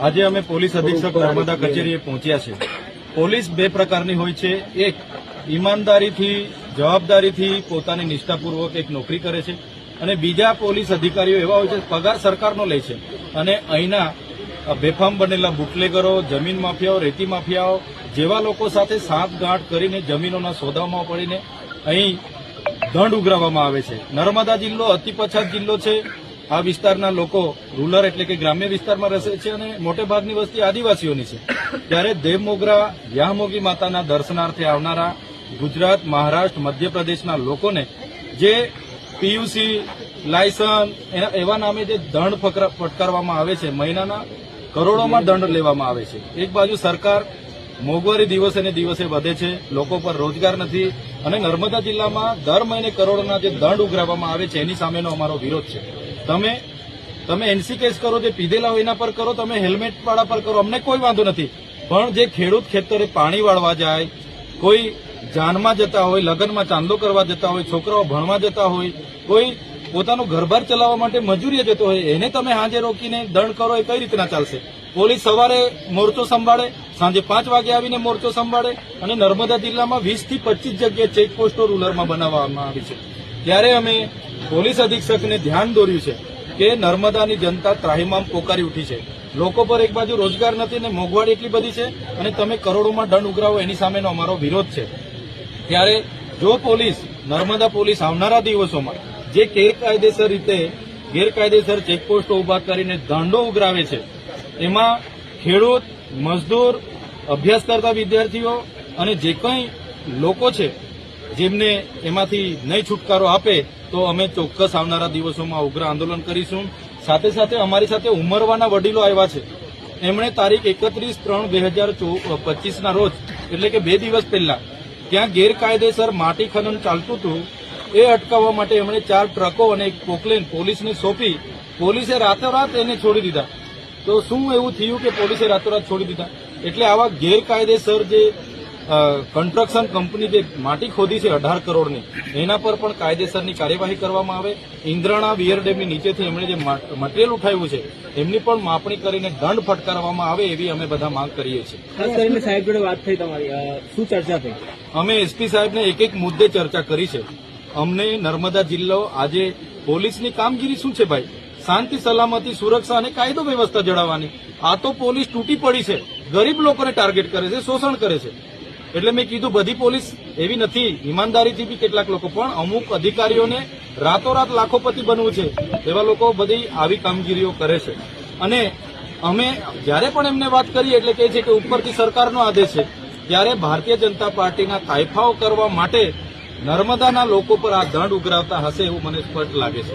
આજે અમે પોલીસ અધિક્ષક નર્મદા કચેરીએ પહોંચ્યા છે. પોલીસ બે પ્રકારની હોય છે. એક, ઈમાનદારીથી, જવાબદારીથી પોતાની નિષ્ઠાપૂર્વક એક નોકરી કરે છે અને બીજા પોલીસ અધિકારીઓ એવા હોય છે, પગાર સરકારનો લે છે. અને અહીંના બેફામ બનેલા બુટલેગરો, જમીન માફિયાઓ, રેતી માફિયાઓ જેવા લોકો સાથે સાંઠગાંઠ કરીને જમીનોના સોદામાં પડીને અહીં દંડ ઉઘરાવવામાં આવે છે. નર્મદા જિલ્લો અતિ પછાત જિલ્લો છે. આ વિસ્તારના લોકો રૂરલ એટલે કે ગ્રામ્ય વિસ્તારમાં રહે છે અને મોટે ભાગની વસ્તી આદિવાસીઓની છે. ત્યારે દેવમોગરા વ્યાહમોગી માતાના દર્શનાર્થે આવનારા ગુજરાત, મહારાષ્ટ્ર, મધ્યપ્રદેશના લોકોને જે પીયુસી લાયસન્સ એવા નામે જે દંડ ફટકારવામાં આવે છે, મહિનાના કરોડોમાં દંડ લેવામાં આવે છે. એક બાજુ સરકાર મોંઘવારી દિવસે ને દિવસે વધે છે, લોકો પર રોજગાર નથી અને નર્મદા જિલ્લામાં દર મહિને કરોડોના જે દંડ ઉઘરાવવામાં આવે છે, એની સામેનો અમારો વિરોધ છે. તમે તમે એનસી કેસ કરો, જે પીધેલા હોય એના પર કરો, તમે હેલ્મેટ વાળા પર કરો, અમને કોઈ વાંધો નથી. પણ જે ખેડૂત ખેતરે પાણી વાળવા જાય, કોઈ જાનમાં જતા હોય, લગ્નમાં ચાંદો કરવા જતા હોય, છોકરાઓ ભણવા જતા હોય, કોઈ પોતાનું ઘરબાર ચલાવવા માટે મજૂરીએ જતો હોય, એને તમે હાજે રોકીને દંડ કરો, એ કઈ રીતના ચાલશે? પોલીસ સવારે મોરચો સંભાળે, સાંજે પાંચ વાગે આવીને મોરચો સંભાળે, અને નર્મદા જિલ્લામાં વીસથી પચીસ જગ્યાએ ચેકપોસ્ટો રૂલરમાં બનાવવામાં આવી છે. ત્યારે અમે પોલીસ અધિક્ષકને ધ્યાન દોર્યું છે કે નર્મદાની જનતા ત્રાહીમામ પોકારી ઉઠી છે. લોકો પર એક બાજુ રોજગાર નથી અને મોંઘવારી એટલી બધી છે અને તમે કરોડોમાં દંડ ઉઘરાવો એની સામેનો અમારો વિરોધ છે. ત્યારે જો પોલીસ, નર્મદા પોલીસ આવનારા દિવસોમાં જે ગેરકાયદેસર રીતે ગેરકાયદેસર ચેકપોસ્ટો ઊભા કરીને દંડો ઉઘરાવે છે, એમાં ખેડૂત, મજદૂર, અભ્યાસ કરતા વિદ્યાર્થીઓ અને જે કંઈ લોકો છે જેમને એમાંથી નહીં છુટકારો આપે તો અમે ચોક્કસ આવનારા દિવસોમાં ઉગ્ર આંદોલન કરીશું. સાથે સાથે અમારી સાથે ઉમરવાના વડીલો આવ્યા છે. એમણે તારીખ એકત્રીસ ત્રણ બે હજાર પચીસના રોજ, એટલે કે બે દિવસ પહેલા, ત્યાં ગેરકાયદેસર માટી ખનન ચાલતું હતું. એ અટકાવવા માટે એમણે ચાર ટ્રકો અને એક પોકલેન પોલીસને સોંપી, પોલીસે રાતોરાત એને છોડી દીધા. તો શું એવું થયું કે પોલીસે રાતોરાત છોડી દીધા? એટલે આવા ગેરકાયદેસર જે કન્સ્ટ્રક્શન કંપની જે માટી ખોદી છે અઢાર કરોડની એના પર પણ કાયદેસરની કાર્યવાહી કરવામાં આવે. ઇન્દ્રાણા વિયર ડેમની નીચેથી એમણે જે મટીરિયલ ઉઠાવ્યું છે એમની પણ માપણી કરીને દંડ ફટકારવામાં આવે એવી અમે બધા માંગ કરીએ છીએ. ખાસ કરીને સાહેબ જોડે વાત થઈ તમારી. શું ચર્ચા થઈ? અમે એસપી સાહેબને એક એક મુદ્દે ચર્ચા કરી છે. અમને નર્મદા જિલ્લો આજે પોલીસની કામગીરી શું છે ભાઈ? શાંતિ સલામતી સુરક્ષા અને કાયદો વ્યવસ્થા જળવવાની. આ તો પોલીસ તૂટી પડી છે. ગરીબ લોકોને ટાર્ગેટ કરે છે શોષણ કરે છે. એટલે મેં કીધું, બધી પોલીસ એવી નથી. ઈમાનદારીથી બી કેટલાક લોકો, પણ અમુક અધિકારીઓને રાતોરાત લાખોપતિ બનવું છે એવા લોકો બધી આવી કામગીરીઓ કરે છે. અને અમે જ્યારે પણ એમને વાત કરીએ, એટલે કહે છે કે ઉપરથી સરકારનો આદેશ છે, ત્યારે ભારતીય જનતા પાર્ટીના કાયફાઓ કરવા માટે નર્મદાના લોકો પર આ દંડ ઉઘરાવતા હશે એવું મને સ્પષ્ટ લાગે છે.